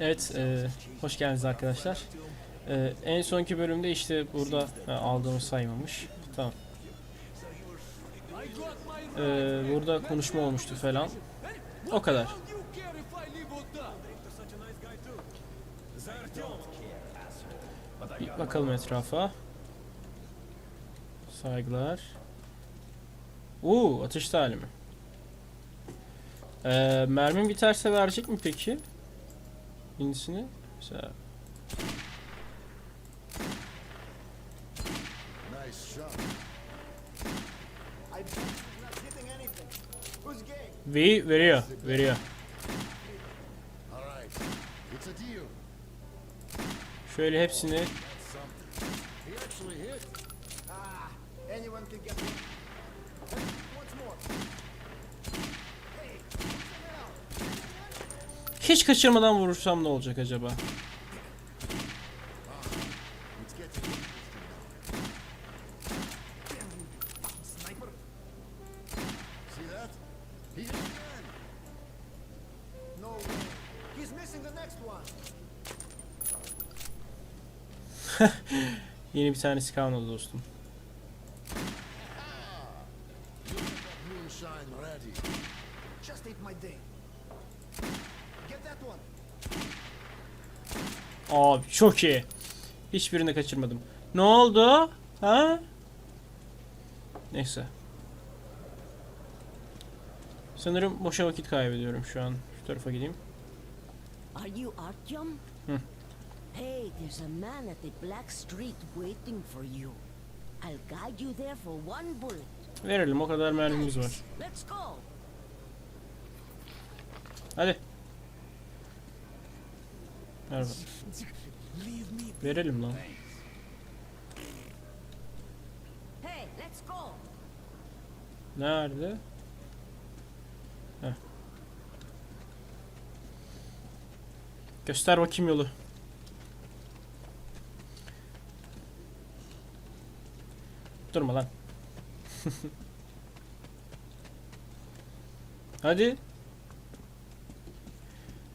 Evet, e, hoş geldiniz arkadaşlar. E, en sonki bölümde işte burada ha, aldığımı saymamış. Tamam. E, burada konuşma olmuştu falan. O kadar. Bir bakalım etrafa. Saygılar. Uuu, atış talimi. E, mermim biterse verecek mi peki? Who's game? V'yi veriyor. Veriyor. All right. It's a deal. Şöyle hepsini He actually hit. Ah, anyone can get one. Once more. Hey, what the hell? Hiç kaçırmadan vurursam ne olacak acaba? Yeni bir tanesi kalmadı dostum. Abi çok iyi. Hiçbirini kaçırmadım. Ne oldu? Ha? Neyse. Sanırım boşa vakit kaybediyorum şu an. Şu tarafa gideyim. Are you Artyom? Hey, there's a man at the Black Street waiting for you. I'll guide you there for one bullet. Verelim o kadar mermimiz var. Let's go. Hadi. Verelim lan. Nerede? Heh. Göster bakayım yolu. Durma lan. Hadi.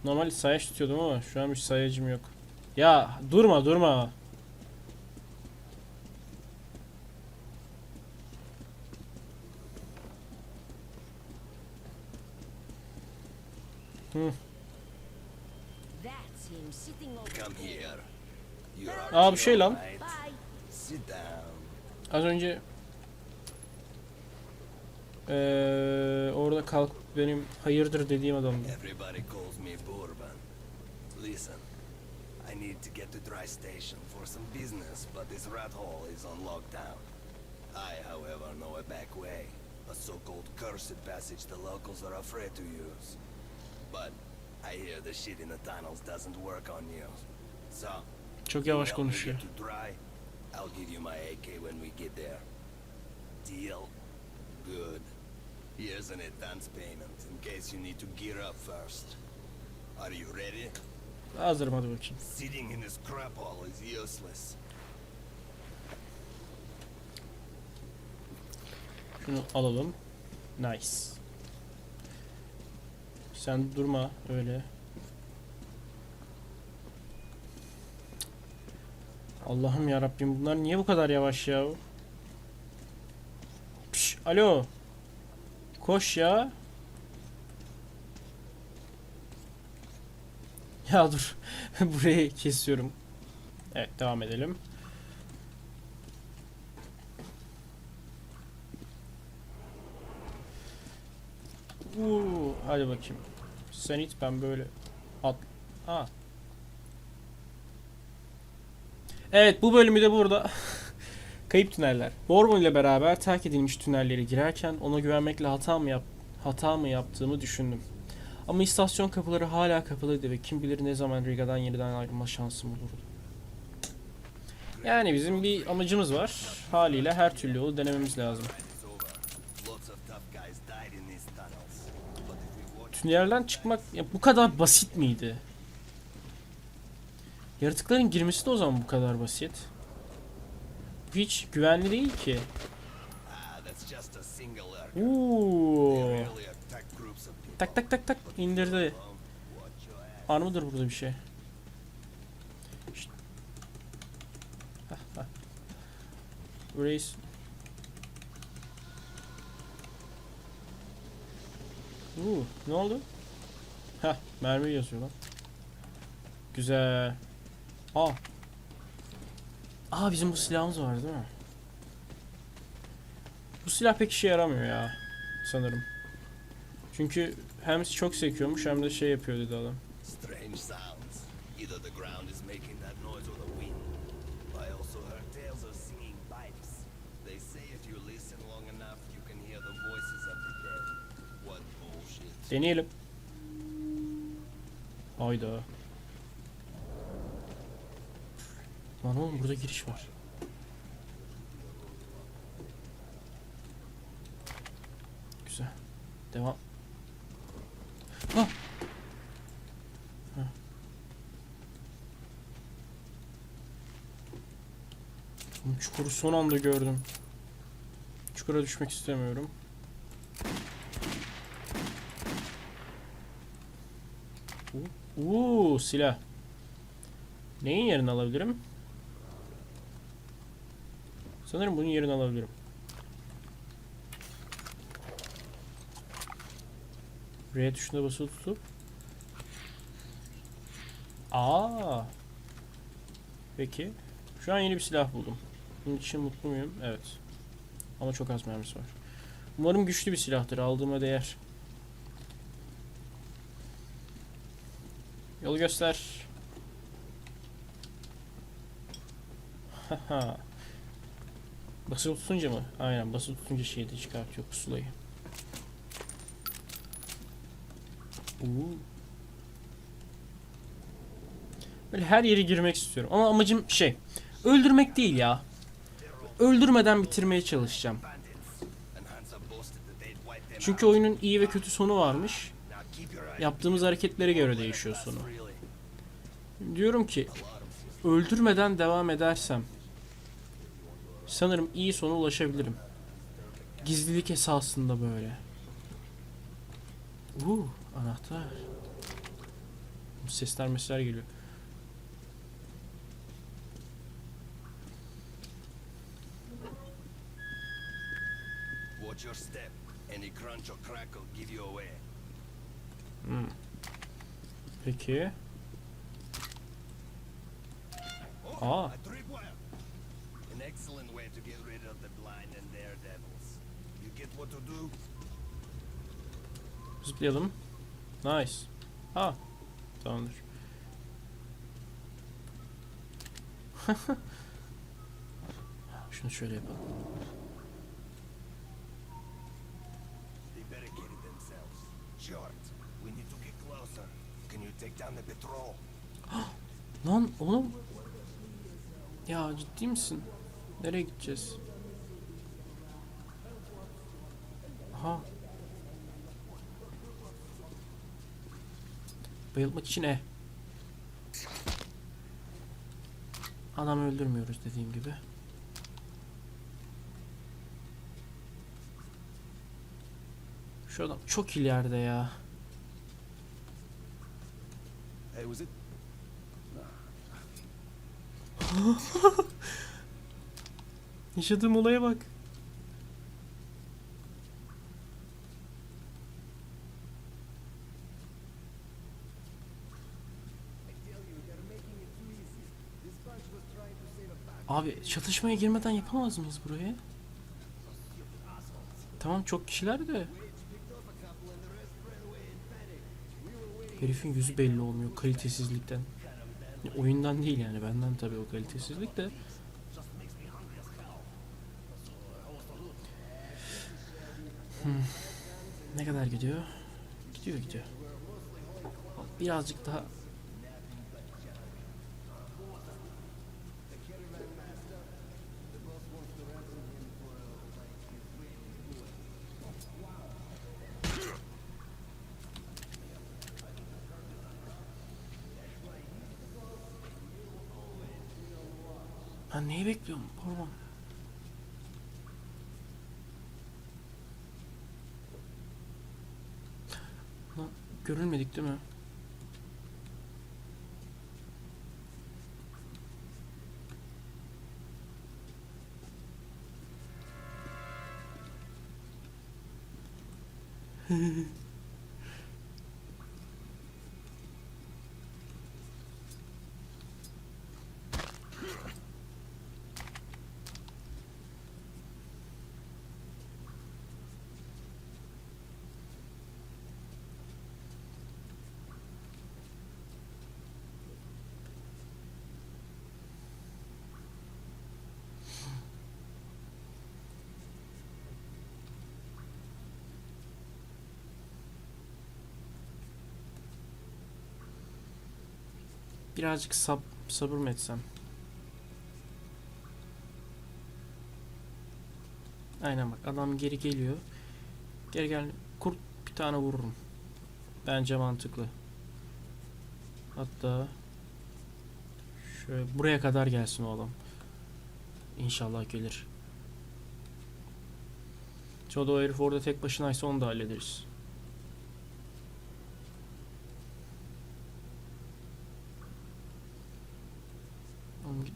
Normal sayaç tutuyordum ama şu an bir sayacım yok. Ya durma durma. Hı. Aa bir şey lan. Az önce eee orada kalkıp benim hayırdır dediğim adamdı. Everybody calls me Bourbon. Listen, I need to get to Dry Station for some business, but this rat hole is on lockdown. I, however, know a back way. A so-called cursed passage the locals are afraid to use. But I hear the shit in the tunnels doesn't work on you. So, Çok yavaş konuşuyor. Dry, I'll give you my AK when we get there. Deal? Good. Here's an advance payment in case you need to gear up first. Are you ready? Hazırım hadi bakayım. Sitting in this crap hole is useless. Şunu alalım. Nice. Sen durma öyle. Allah'ım ya Rabbim bunlar niye bu kadar yavaş ya? Pş, alo. Koş ya. Ya dur. Burayı kesiyorum. Evet devam edelim. Uuu, hadi bakayım. Sen it ben böyle at. Ha. Evet bu bölümü de burada Kayıp tüneller. Bourbon ile beraber terk edilmiş tünellere girerken ona güvenmekle hata mı yap hata mı yaptığımı düşündüm. Ama istasyon kapıları hala kapalıydı ve kim bilir ne zaman Riga'dan yeniden ayrılma şansım olurdu. Yani bizim bir amacımız var. Haliyle her türlü yolu denememiz lazım. Tünelden çıkmak ya bu kadar basit miydi? Yaratıkların girmesi de o zaman bu kadar basit hiç güvenli değil ki. Uuu. Tak tak tak tak indirdi. Var mıdır burada bir şey? Hah, hah. Reis. Uuu ne oldu? Hah mermi yazıyor lan. Güzel. Aa Aa bizim bu silahımız var değil mi? Bu silah pek işe yaramıyor ya. Sanırım. Çünkü hem çok sekiyormuş hem de şey yapıyor dedi adam. Strange sounds. Either the ground is making that noise or the wind. I also heard tales of singing pipes. They say if you listen long enough, you can hear the voices of the dead. What bullshit. Deneyelim. Hayda. Lan oğlum burada giriş var. Güzel. Devam. Ah! Çukuru son anda gördüm. Çukura düşmek istemiyorum. Uuu silah. Neyin yerini alabilirim? Sanırım bunun yerini alabilirim. R tuşuna basılı tutup Aa. Peki. Şu an yeni bir silah buldum. Bunun için mutlu muyum? Evet. Ama çok az mermisi var. Umarım güçlü bir silahtır. Aldığıma değer. Yolu göster. Haha. Basılı tutunca mı? Aynen basılı tutunca şeyi de çıkartıyor pusulayı. Uuu. Böyle her yere girmek istiyorum. Ama amacım şey. Öldürmek değil ya. Öldürmeden bitirmeye çalışacağım. Çünkü oyunun iyi ve kötü sonu varmış. Yaptığımız hareketlere göre değişiyor sonu. Diyorum ki öldürmeden devam edersem sanırım iyi sona ulaşabilirim. Gizlilik esasında böyle. Uuu anahtar. Sesler mesler geliyor. Watch your step. Any crunch or crack will give you away. Hmm. Peki. Oh, Aa. An excellent to get rid of the blind and daredevils. You get what to do? Zıplayalım. Nice. Ha. Tamamdır. Şunu şöyle yapalım. They barricaded themselves. Short. We need to get closer. Can you take down the patrol? Lan oğlum. Ya ciddi misin? Nereye gideceğiz? Aha. Bayılmak için E. Adam öldürmüyoruz dediğim gibi. Şu adam çok ileride ya. Hey, was it? Yaşadığım olaya bak. Abi çatışmaya girmeden yapamaz mıyız burayı? Tamam çok kişiler de. Herifin yüzü belli olmuyor kalitesizlikten. Oyundan değil yani benden tabii o kalitesizlik de. Hmm. Ne kadar gidiyor? Gidiyor gidiyor. Birazcık daha Ben neyi bekliyorum? Pardon. Lan görülmedik değil mi? Birazcık sab sabır mı etsem? Aynen bak adam geri geliyor. Geri gel kurt bir tane vururum. Bence mantıklı. Hatta şöyle buraya kadar gelsin o adam. İnşallah gelir. Çoğu da o herif orada tek başınaysa onu da hallederiz. Oğlum git-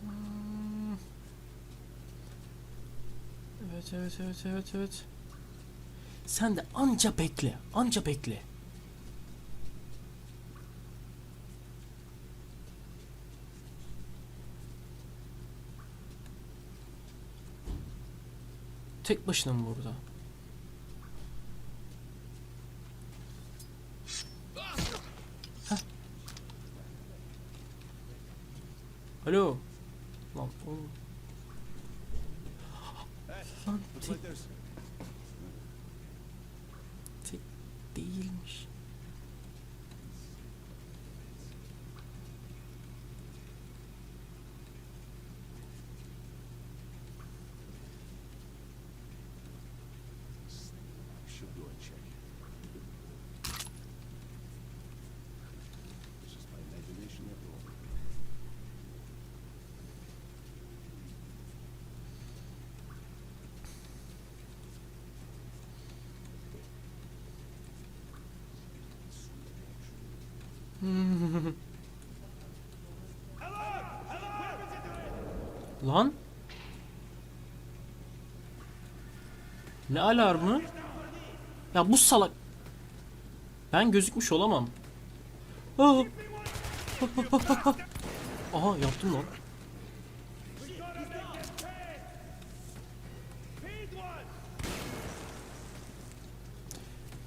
Hmm. Evet evet evet evet. Sen de anca bekle, anca bekle. Tek başına mı burada? Heh. Alo. Lan oğlum. Lan tek tek değilmiş. Should go and check. It's just my imagination after all. Lan? Ne alarmı? Ya bu salak. Ben gözükmüş olamam. Aa! Aha yaptım lan.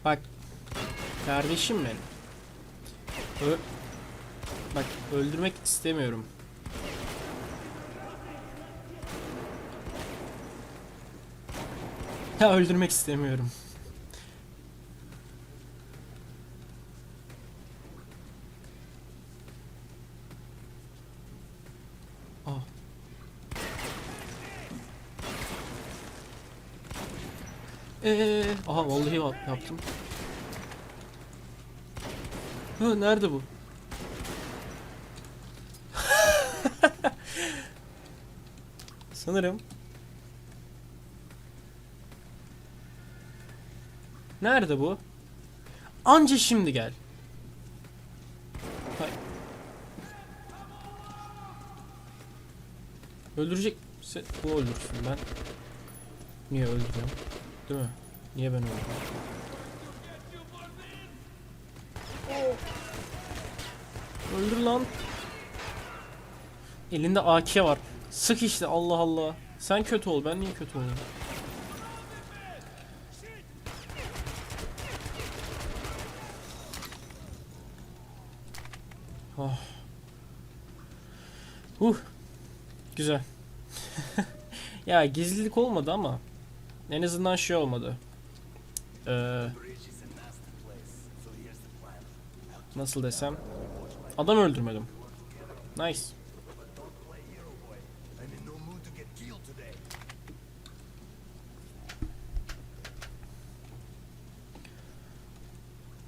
Bak. Kardeşim benim. Ö Bak öldürmek istemiyorum. Ya öldürmek istemiyorum. Ah. Ee, aha vallahi va- yaptım. Ha, nerede bu? Sanırım Nerede bu? Anca şimdi gel. Hay. Öldürecek. Se- Bu öldürsün ben. Niye öldürüyorum? Değil mi? Niye ben öldürüyorum? Öldür lan. Elinde AK var. Sık işte Allah Allah. Sen kötü ol ben niye kötü olayım? Oh. Uh. Güzel. ya gizlilik olmadı ama en azından şey olmadı. Ee, nasıl desem adam öldürmedim. Nice. Play hero boy. I'm in no mood to get killed today.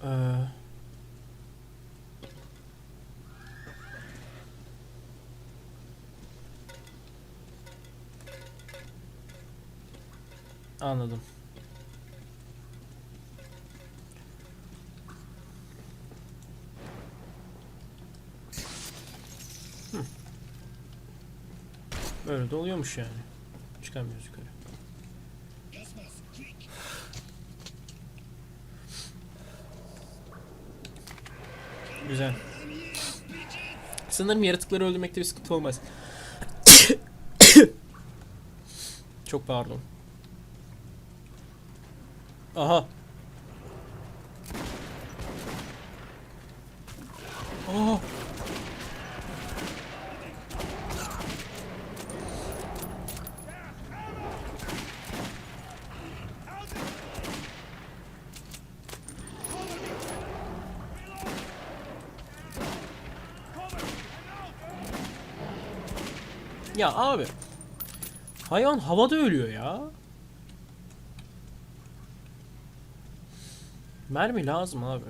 Ee, anladım. Hı. Böyle de oluyormuş yani. Çıkamıyoruz yukarı. Güzel. Sanırım yaratıkları öldürmekte bir sıkıntı olmaz. Çok pardon. Aha. Aa. Ya abi. Hayvan havada ölüyor ya. Mermi lazım abi.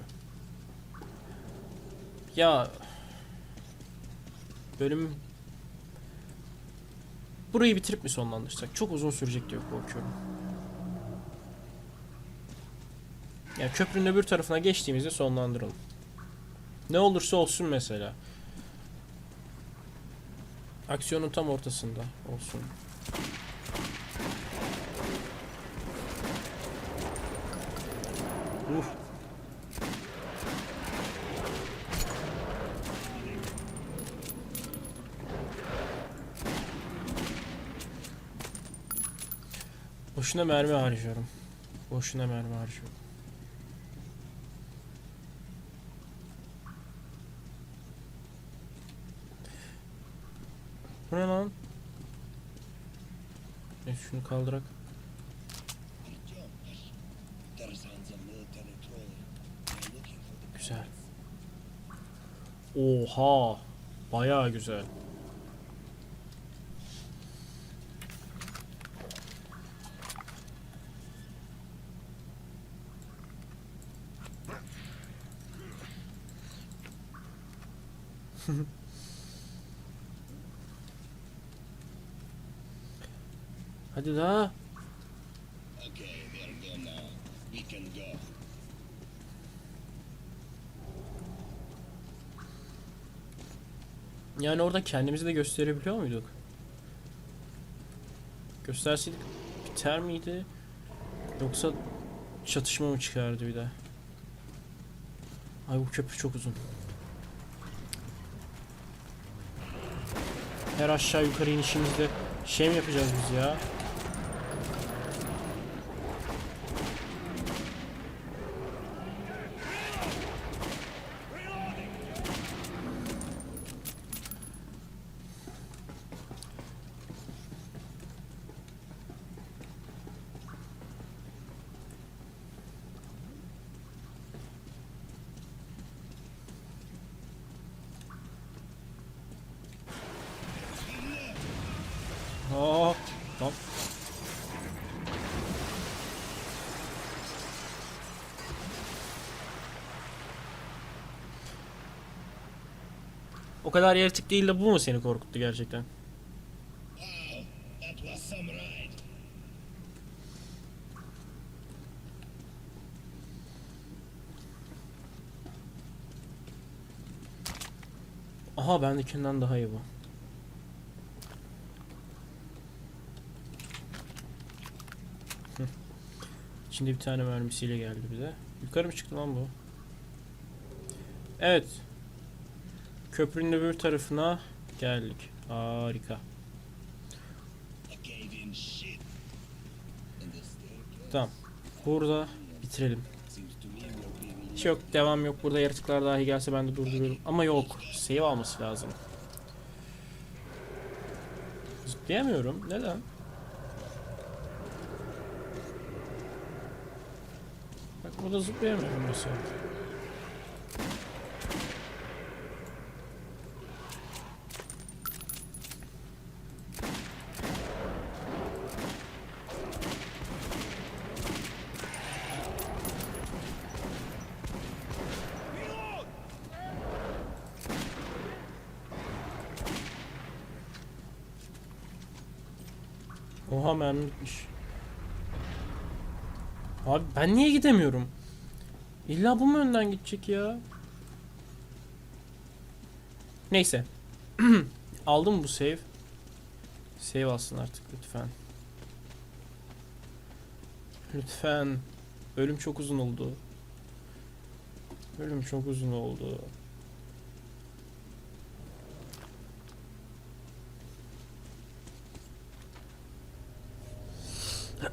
Ya bölüm burayı bitirip mi sonlandırsak? Çok uzun sürecek diye korkuyorum. Ya köprünün öbür tarafına geçtiğimizde sonlandıralım. Ne olursa olsun mesela. Aksiyonun tam ortasında olsun. Uf. Boşuna mermi harcıyorum. Boşuna mermi harcıyorum. Bu ne lan? E şunu kaldırak. Güzel. Oha. Bayağı güzel. Hadi daha. Yani orada kendimizi de gösterebiliyor muyduk? Gösterseydik biter miydi? Yoksa çatışma mı çıkardı bir de? Ay bu köprü çok uzun. Her aşağı yukarı inişimizde şey mi yapacağız biz ya? Aa, tamam. O kadar yaratık değil de bu mu seni korkuttu gerçekten? Aha bendekinden daha iyi bu. Şimdi bir tane mermisiyle geldi bize. Yukarı mı çıktı lan bu? Evet. Köprünün öbür tarafına geldik. Harika. Tamam. Burada bitirelim. Hiç yok devam yok. Burada yaratıklar dahi gelse ben de durdururum. Ama yok. Save alması lazım. Zıplayamıyorum. Neden? Bak burada zıplayamıyorum mesela. Oha mermi bitmiş. Abi ben niye gidemiyorum? İlla bu mu önden gidecek ya? Neyse. Aldım bu save? Save alsın artık lütfen. Lütfen. Ölüm çok uzun oldu. Ölüm çok uzun oldu.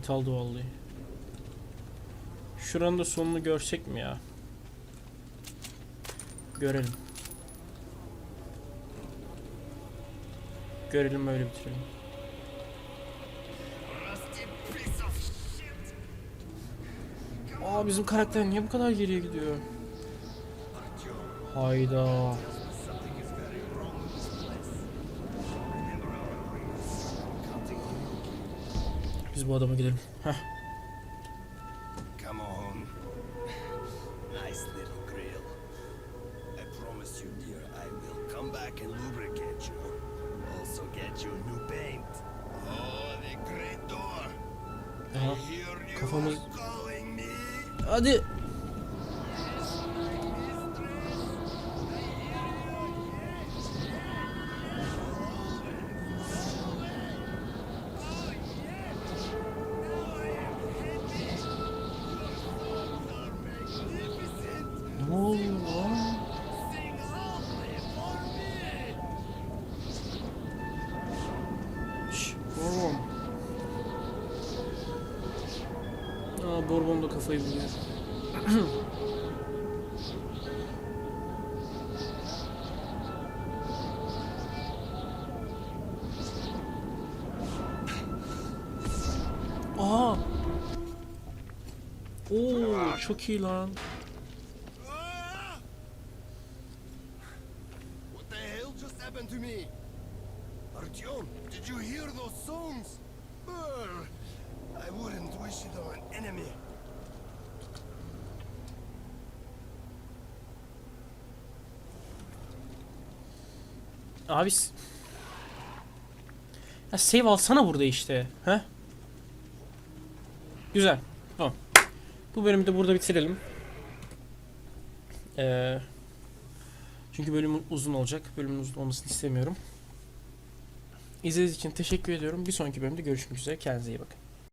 Kayıt aldı vallahi. Şuranın da sonunu görsek mi ya? Görelim. Görelim öyle bitirelim. Aa bizim karakter niye bu kadar geriye gidiyor? Hayda. Biz bu adama gidelim. Heh. Come on. Nice little grill. I promise you, dear, I will come back and lubricate you. Also get you new paint. Oh, the great door. Aha. Here you are calling me. Hadi. Oo, çok iyi lan. What the hell just happened to me? Artyom, did you hear those songs? Brr, I wouldn't wish it on an enemy. Abi Ya save alsana burada işte. He? Güzel. Bu bölümü de burada bitirelim. Ee, çünkü bölüm uzun olacak. Bölümün uzun olmasını istemiyorum. İzlediğiniz için teşekkür ediyorum. Bir sonraki bölümde görüşmek üzere. Kendinize iyi bakın.